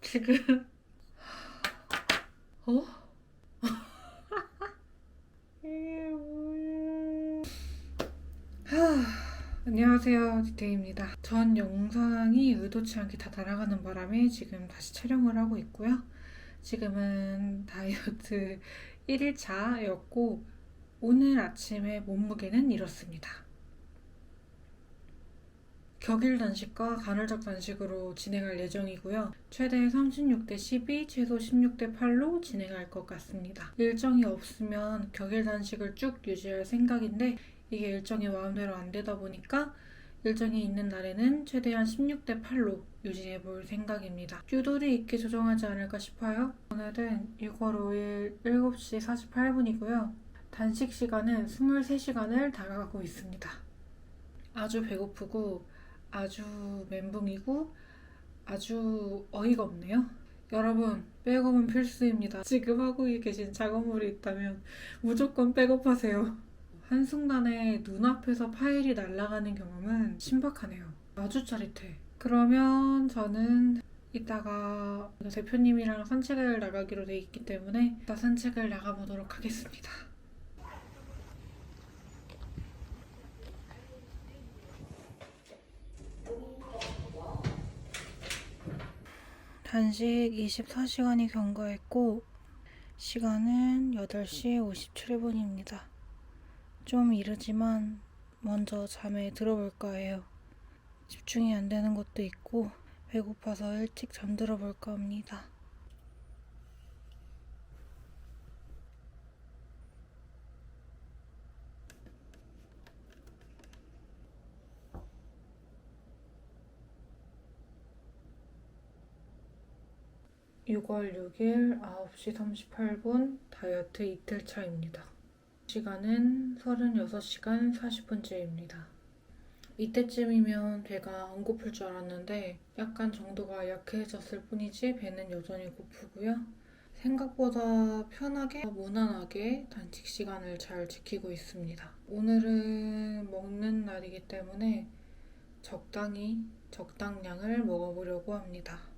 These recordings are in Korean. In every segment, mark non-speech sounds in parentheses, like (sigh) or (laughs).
지금 어? 이게 뭐야? 하, 안녕하세요 디테입니다. 전 영상이 의도치 않게 다 날아가는 바람에 지금 다시 촬영을 하고 있고요. 지금은 다이어트 (laughs) 1일차였고 오늘 아침에 몸무게는 이렇습니다. 격일 단식과 간헐적 단식으로 진행할 예정이고요. 최대 36대 12, 최소 16대 8로 진행할 것 같습니다. 일정이 없으면 격일 단식을 쭉 유지할 생각인데 이게 일정이 마음대로 안 되다 보니까 일정이 있는 날에는 최대한 16대 8로 유지해 볼 생각입니다. 유도리 있게 조정하지 않을까 싶어요. 오늘은 6월 5일 7시 48분이고요. 단식 시간은 23시간을 다가가고 있습니다. 아주 배고프고 아주 멘붕이고 아주 어이가 없네요. 여러분, 백업은 필수입니다. 지금 하고 계신 작업물이 있다면 무조건 백업하세요. 한순간에 눈앞에서 파일이 날아가는 경험은 신박하네요. 아주 짜릿해. 그러면 저는 이따가 대표님이랑 산책을 나가기로 돼 있기 때문에 이따 산책을 나가보도록 하겠습니다. 단식 24시간이 경과했고 시간은 8시 57분입니다. 좀 이르지만 먼저 잠에 들어볼까 해요. 집중이 안 되는 것도 있고 배고파서 일찍 잠들어 볼까 합니다. (6월 6일) (9시 38분) 다이어트 이틀 차입니다. 시간은 36시간 40분째입니다. 이때쯤이면 배가 안 고플 줄 알았는데 약간 정도가 약해졌을 뿐이지 배는 여전히 고프고요. 생각보다 편하게 무난하게 단식 시간을 잘 지키고 있습니다. 오늘은 먹는 날이기 때문에 적당히 적당량을 먹어보려고 합니다.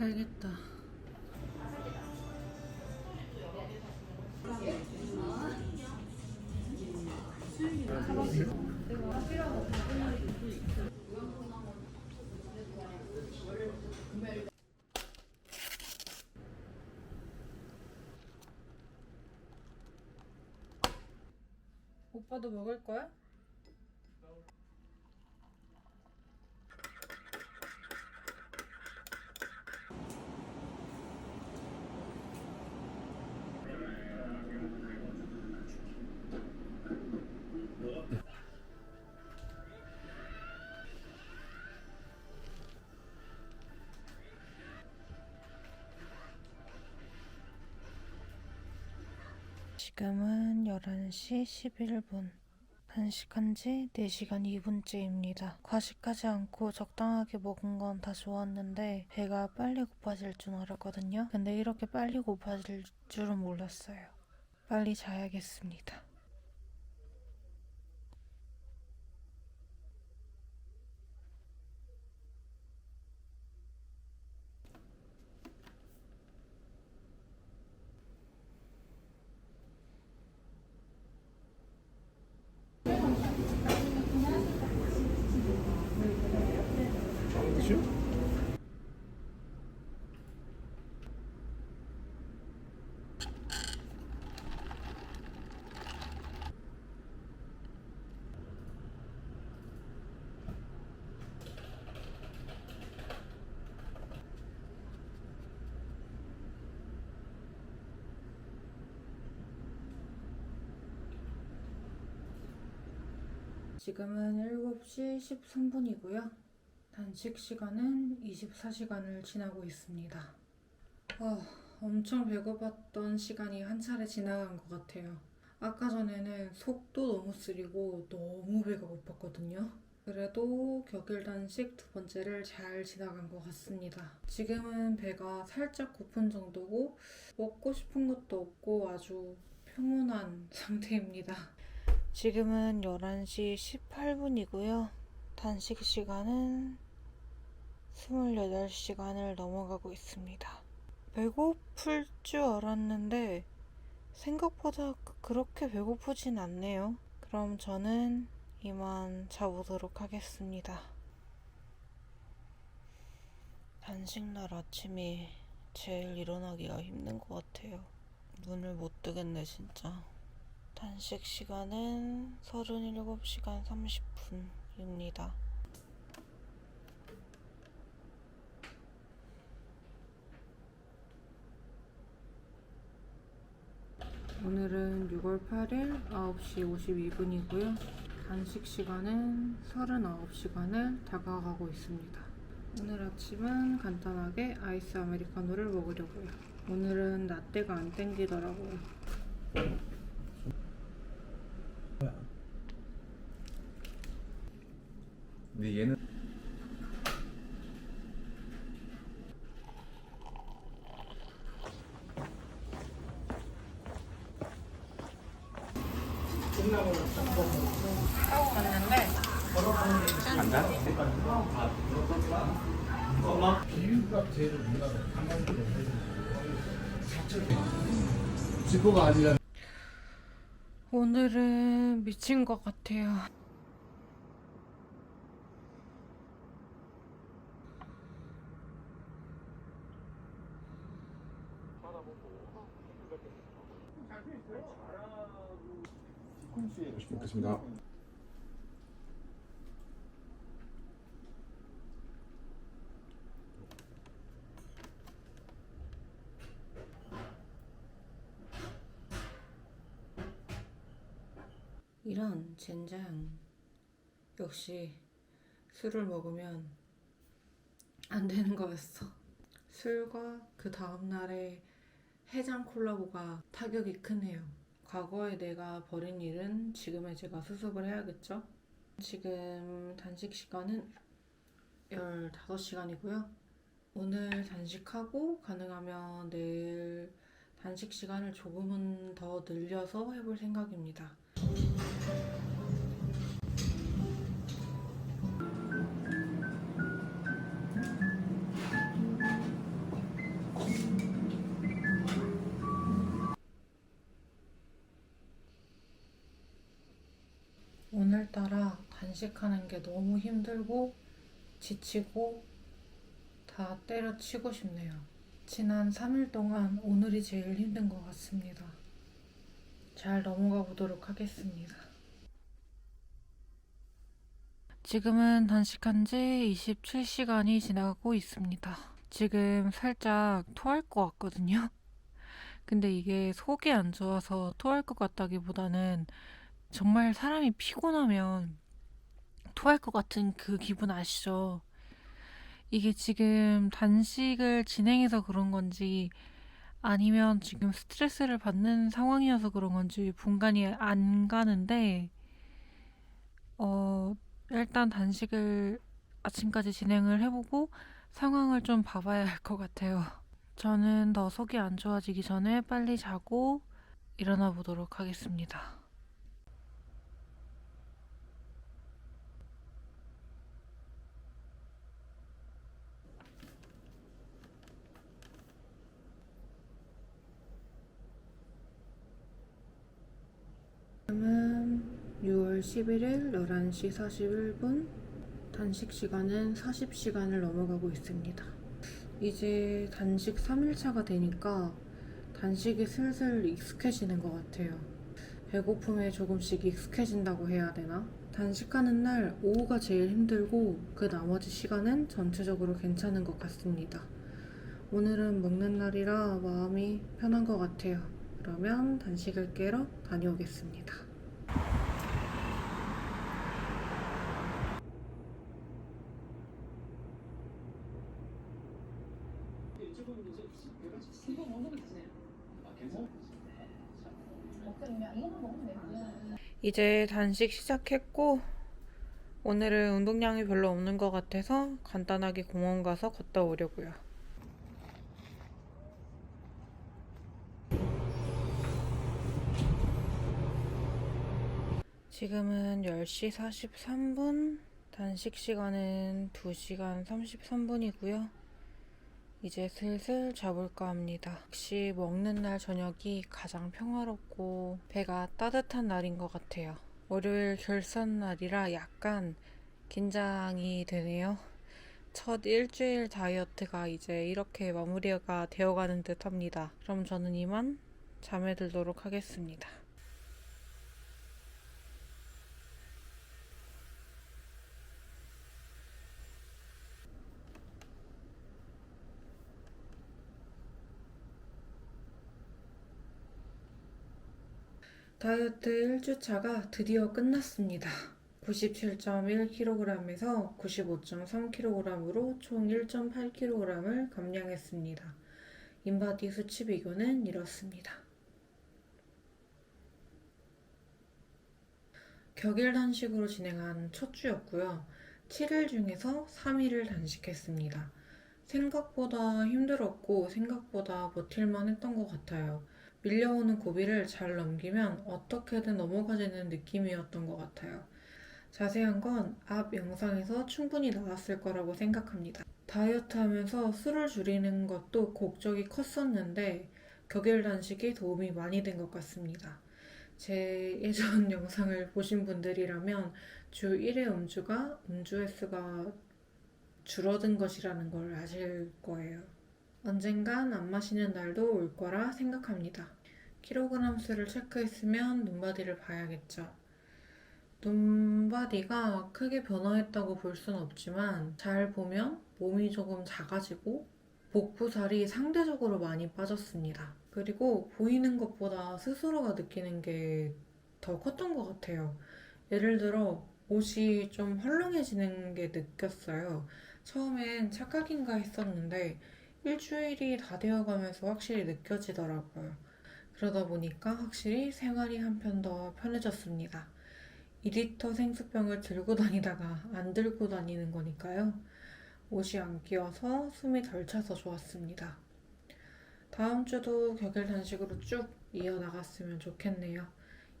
살겠다. 오빠도 먹을 거야? 지금은 11시 11분. 단식한 지 4시간 2분째입니다. 과식하지 않고 적당하게 먹은 건 다 좋았는데 배가 빨리 고파질 줄 알았거든요. 근데 이렇게 빨리 고파질 줄은 몰랐어요. 빨리 자야겠습니다. 지금은 7시 13분이고요. 단식 시간은 24시간을 지나고 있습니다. 아, 엄청 배고팠던 시간이 한 차례 지나간 것 같아요. 아까 전에는 속도 너무 쓰리고 너무 배가 고팠거든요. 그래도 격일 단식 두 번째를 잘 지나간 것 같습니다. 지금은 배가 살짝 고픈 정도고 먹고 싶은 것도 없고 아주 평온한 (laughs) 상태입니다. 지금은 11시 18분이고요. 단식 시간은 28시간을 넘어가고 있습니다. 배고플 줄 알았는데 생각보다 그- 그렇게 배고프진 않네요. 그럼 저는 이만 자보도록 하겠습니다. 단식날 아침이 제일 일어나기가 힘든 것 같아요. 눈을 못 뜨겠네, 진짜. 단식 시간은 37시간 30분입니다. 오늘은 6월 8일 9시 52분이고요. 단식 시간은 39시간을 다가가고 있습니다. 오늘 아침은 간단하게 아이스 아메리카노를 먹으려고요. 오늘은 라떼가 안 땡기더라고요. 근데 얘는 하고 갔는데 간다? 비유가 제일 민감해. 한마디로 지코가 아니라 오늘은 미친 것 같아요. 먹겠습니다. 이런 젠장. 역시 술을 먹으면 안 되는 거였어. 술과 그 다음날의 해장 콜라보가 타격이 크네요. 과거에 내가 벌인 일은 지금의 제가 수습을 해야겠죠? 지금 단식 시간은 15시간이고요. 오늘 단식하고 가능하면 내일 단식 시간을 조금은 더 늘려서 해볼 생각입니다. 단식하는 게 너무 힘들고 지치고 다 때려치고 싶네요. 지난 3일 동안 오늘이 제일 힘든 것 같습니다. 잘 넘어가 보도록 하겠습니다. 지금은 단식한 지 27시간이 지나가고 있습니다. 지금 살짝 토할 것 같거든요. 근데 이게 속이 안 좋아서 토할 것 같다기보다는 정말 사람이 피곤하면 토할 것 같은 그 기분 아시죠? 이게 지금 단식을 진행해서 그런 건지 아니면 지금 스트레스를 받는 상황이어서 그런 건지 분간이 안 가는데 어 일단 단식을 아침까지 진행을 해보고 상황을 좀 봐봐야 할 것 같아요. 저는 더 속이 안 좋아지기 전에 빨리 자고 일어나 보도록 하겠습니다. 지금은 6월 11일 11시 41분 단식 시간은 40시간을 넘어가고 있습니다. 이제 단식 3일차가 되니까 단식이 슬슬 익숙해지는 것 같아요. 배고픔에 조금씩 익숙해진다고 해야 되나? 단식하는 날 오후가 제일 힘들고 그 나머지 시간은 전체적으로 괜찮은 것 같습니다. 오늘은 먹는 날이라 마음이 편한 것 같아요. 그러면 단식을 깨러 다녀오겠습니다. 이제 단식 시작했고 오늘은 운동량이 별로 없는 것 같아서 간단하게 공원 가서 걷다 오려고요. 지금은 10시 43분, 단식 시간은 2시간 33분이고요. 이제 슬슬 자볼까 합니다. 역시 먹는 날 저녁이 가장 평화롭고 배가 따뜻한 날인 것 같아요. 월요일 결산 날이라 약간 긴장이 되네요. 첫 일주일 다이어트가 이제 이렇게 마무리가 되어가는 듯 합니다. 그럼 저는 이만 잠에 들도록 하겠습니다. 다이어트 1주차가 드디어 끝났습니다. 97.1kg에서 95.3kg으로 총 1.8kg을 감량했습니다. 인바디 수치 비교는 이렇습니다. 격일 단식으로 진행한 첫 주였고요. 7일 중에서 3일을 단식했습니다. 생각보다 힘들었고 생각보다 버틸만 했던 것 같아요. 밀려오는 고비를 잘 넘기면 어떻게든 넘어가지는 느낌이었던 것 같아요. 자세한 건 앞 영상에서 충분히 나왔을 거라고 생각합니다. 다이어트 하면서 술을 줄이는 것도 곡적이 컸었는데 격일 단식이 도움이 많이 된 것 같습니다. 제 예전 (laughs) 영상을 보신 분들이라면 주 1회 음주가 음주 횟수가 줄어든 것이라는 걸 아실 거예요. 언젠간 안 마시는 날도 올 거라 생각합니다. 킬로그램 수를 체크했으면 눈바디를 봐야겠죠. 눈바디가 크게 변화했다고 볼순 없지만 잘 보면 몸이 조금 작아지고 복부살이 상대적으로 많이 빠졌습니다. 그리고 보이는 것보다 스스로가 느끼는 게 더 컸던 것 같아요. 예를 들어 옷이 좀 헐렁해지는 게 느꼈어요. 처음엔 착각인가 했었는데 일주일이 다 되어가면서 확실히 느껴지더라고요. 그러다 보니까 확실히 생활이 한편 더 편해졌습니다. 2리터 생수병을 들고 다니다가 안 들고 다니는 거니까요. 옷이 안 끼어서 숨이 덜 차서 좋았습니다. 다음 주도 격일 단식으로 쭉 이어나갔으면 좋겠네요.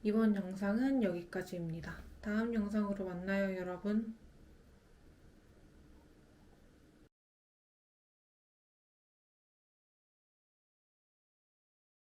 이번 영상은 여기까지입니다. 다음 영상으로 만나요, 여러분.